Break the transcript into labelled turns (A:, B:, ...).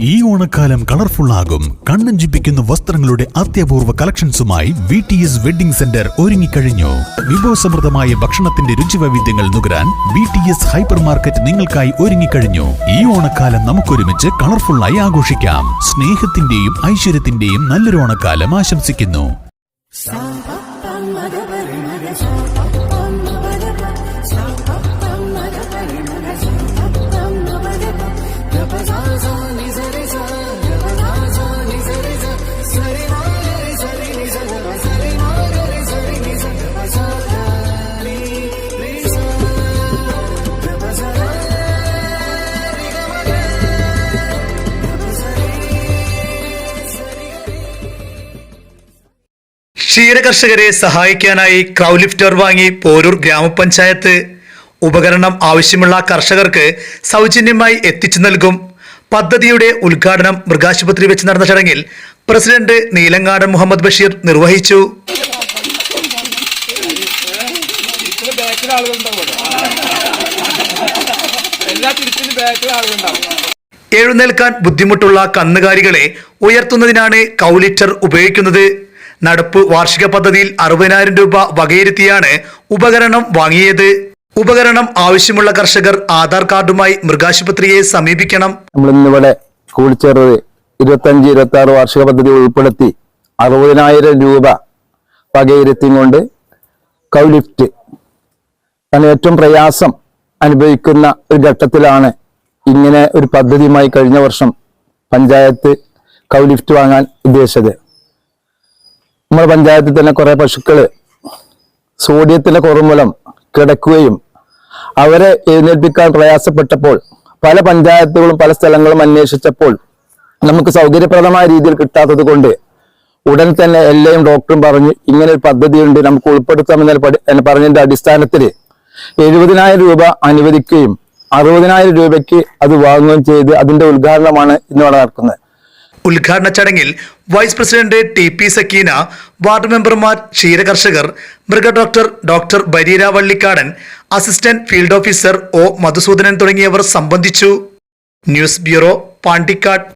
A: ഈ ഓണക്കാലം കളർഫുൾ ആകും. കണ്ണഞ്ചിപ്പിക്കുന്ന വസ്ത്രങ്ങളുടെ അത്യപൂർവ കളക്ഷൻസുമായി V T S wedding centre ഒരുങ്ങിക്കഴിഞ്ഞു. വിഭവസമൃദ്ധമായ ഭക്ഷണത്തിന്റെ രുചിവൈവിധ്യങ്ങൾ നുകരാൻ V T S hypermarket നിങ്ങൾക്കായി ഒരുങ്ങിക്കഴിഞ്ഞു. ഈ ഓണക്കാലം നമുക്കൊരുമിച്ച് കളർഫുള്ളായി ആഘോഷിക്കാം. സ്നേഹത്തിന്റെയും ഐശ്വര്യത്തിന്റെയും നല്ലൊരു ഓണക്കാലം ആശംസിക്കുന്നു.
B: ക്ഷീരകർഷകരെ സഹായിക്കാനായി ക്രൗലിഫ്റ്റർ വാങ്ങി പോരൂർ ഗ്രാമപഞ്ചായത്ത്. ഉപകരണം ആവശ്യമുള്ള കർഷകർക്ക് സൗജന്യമായി എത്തിച്ചു നൽകും. പദ്ധതിയുടെ ഉദ്ഘാടനം മൃഗാശുപത്രി വെച്ച് നടന്ന ചടങ്ങിൽ പ്രസിഡന്റ് നീലങ്ങാടൻ മുഹമ്മദ് ബഷീർ നിർവഹിച്ചു. എഴുന്നേൽക്കാൻ ബുദ്ധിമുട്ടുള്ള കന്നുകാലികളെ ഉയർത്തുന്നതിനാണ് കൗലിറ്റർ ഉപയോഗിക്കുന്നത്. നടപ്പ് വാർഷിക പദ്ധതിയിൽ അറുപതിനായിരം രൂപ വകയിരുത്തിയാണ് ഉപകരണം വാങ്ങിയത്. ഉപകരണം ആവശ്യമുള്ള കർഷകർ ആധാർ കാർഡുമായി മൃഗാശുപത്രിയെ സമീപിക്കണം.
C: നമ്മൾ ഇന്നിവിടെ കൂടിച്ചേർന്നത് ഇരുപത്തഞ്ച് ഇരുപത്തി ആറ് വാർഷിക പദ്ധതി ഉൾപ്പെടുത്തി അറുപതിനായിരം രൂപ വകയിരുത്തി കൊണ്ട് കൗലിഫ്റ്റ് കാരണം ഏറ്റവും പ്രയാസം അനുഭവിക്കുന്ന ഒരു ഘട്ടത്തിലാണ് ഇങ്ങനെ ഒരു പദ്ധതിയുമായി കഴിഞ്ഞ വർഷം പഞ്ചായത്ത് കൗലിഫ്റ്റ് വാങ്ങാൻ ഉദ്ദേശിച്ചത്. നമ്മുടെ പഞ്ചായത്തിൽ തന്നെ കുറെ പശുക്കൾ സോഡിയത്തിന്റെ കുറവ് കിടക്കുകയും അവരെ എഴുന്നേൽപ്പിക്കാൻ പ്രയാസപ്പെട്ടപ്പോൾ പല പഞ്ചായത്തുകളും പല സ്ഥലങ്ങളും അന്വേഷിച്ചപ്പോൾ നമുക്ക് സൗകര്യപ്രദമായ രീതിയിൽ കിട്ടാത്തത് കൊണ്ട് ഉടൻ തന്നെ എല്ലാം ഡോക്ടറും പറഞ്ഞു ഇങ്ങനെ ഒരു പദ്ധതിയുണ്ട് നമുക്ക് ഉൾപ്പെടുത്താമെന്ന് പറഞ്ഞതിന്റെ അടിസ്ഥാനത്തിൽ എഴുപതിനായിരം രൂപ അനുവദിക്കുകയും അറുപതിനായിരം രൂപയ്ക്ക് അത് വാങ്ങുകയും ചെയ്ത് അതിന്റെ ഉദ്ഘാടനമാണ് ഇന്നിവിടെ നടക്കുന്നത്.
B: ഉദ്ഘാടന ചടങ്ങിൽ vice president T P Sakeena ward മെമ്പർമാർ ക്ഷീരകർഷകർ മൃഗ doctor doctor Bareera Vallikkadan assistant field officer O Madhusoodanan തുടങ്ങിയവർ സംബന്ധിച്ചു. News bureau Pandikkad.